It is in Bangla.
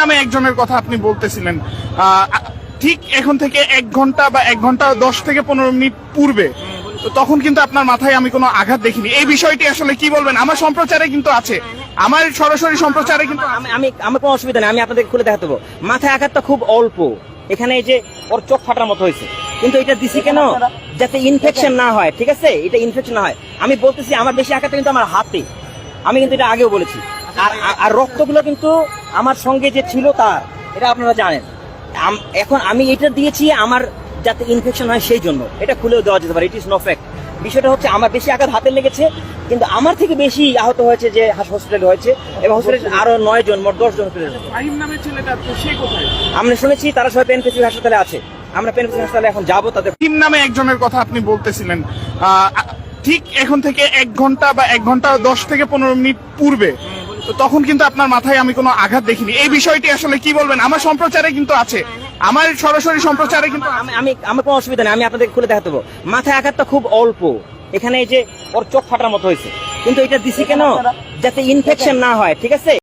নামে একজনের কথা আপনি বলতেছিলেন। ঠিক এখন থেকে এক ঘণ্টা বা এক ঘণ্টা দশ থেকে পনেরো মিনিট পূর্বে তখন কিন্তু আপনার মাথায় আমি কোনো আঘাত দেখিনি। এই বিষয়টি আসলে কি বলবেন? আমার সম্প্রচারে কিন্তু আছে। আমার সরাসরি সম্প্রচারে কিন্তু আমি আমি, আমার কোনো অসুবিধা নেই, আমি আপনাদের খুলে দেখাতে দেবো। মাথায় আঘাতটা খুব অল্প। এখানে এই যে ওর চোখ ফাটার মতো হয়েছে। কিন্তু এটা দিছি কেন? যাতে ইনফেকশন না হয়, ঠিক আছে? এটা ইনফেকশন না হয়। আমি বলতেছি, আমার বেশি আঘাতটা কিন্তু আমার হাতে। আমি কিন্তু এটা আগেও বলেছি। আর আর- রক্তগুলো কিন্তু আমার সঙ্গে যে ছিল তার এটা আপনারা জানেন। এখন আমি এটা দিয়েছি আমার যাতে ইনফেকশন হয় সেই জন্য। এটা খুলেও দেওয়া যেতে পারে ইট ইস নো ফ্যাক্ট বিষয়টা হচ্ছে আমার বেশি আঘাত হাতে লেগেছে কিন্তু আমার থেকে বেশি আহত হয়েছে যে হসপিটালে হয়েছে এবং হসপিটালে আরও নয় জন মোট দশ জন আমরা শুনেছি তারা সবাই পেনফেসি হাসপাতালে আছে। আমরা পেনফেসি হাসপাতালে এখন যাব তাদের টিম নামে একজনের কথা আপনি বলতেছিলেন। ঠিক এখন থেকে এক ঘণ্টা বা এক ঘণ্টা দশ থেকে পনেরো মিনিট পূর্বে তখন কিন্তু আপনার মাথায় আমি কোনো আঘাত দেখিনি। এই বিষয়টি আসলে কি বলবেন? আমার সম্প্রচারে কিন্তু আছে। আমার সরাসরি সম্প্রচারে কিন্তু আমি আমি আমার কোনো অসুবিধা নেই, আমি আপনাদের খুলে দেখাতে মাথায় আঘাতটা খুব অল্প। এখানে এই যে ওর চোখ ফাটার মতো হয়েছে। কিন্তু এটা দিছি কেন? যাতে ইনফেকশন না হয়, ঠিক আছে?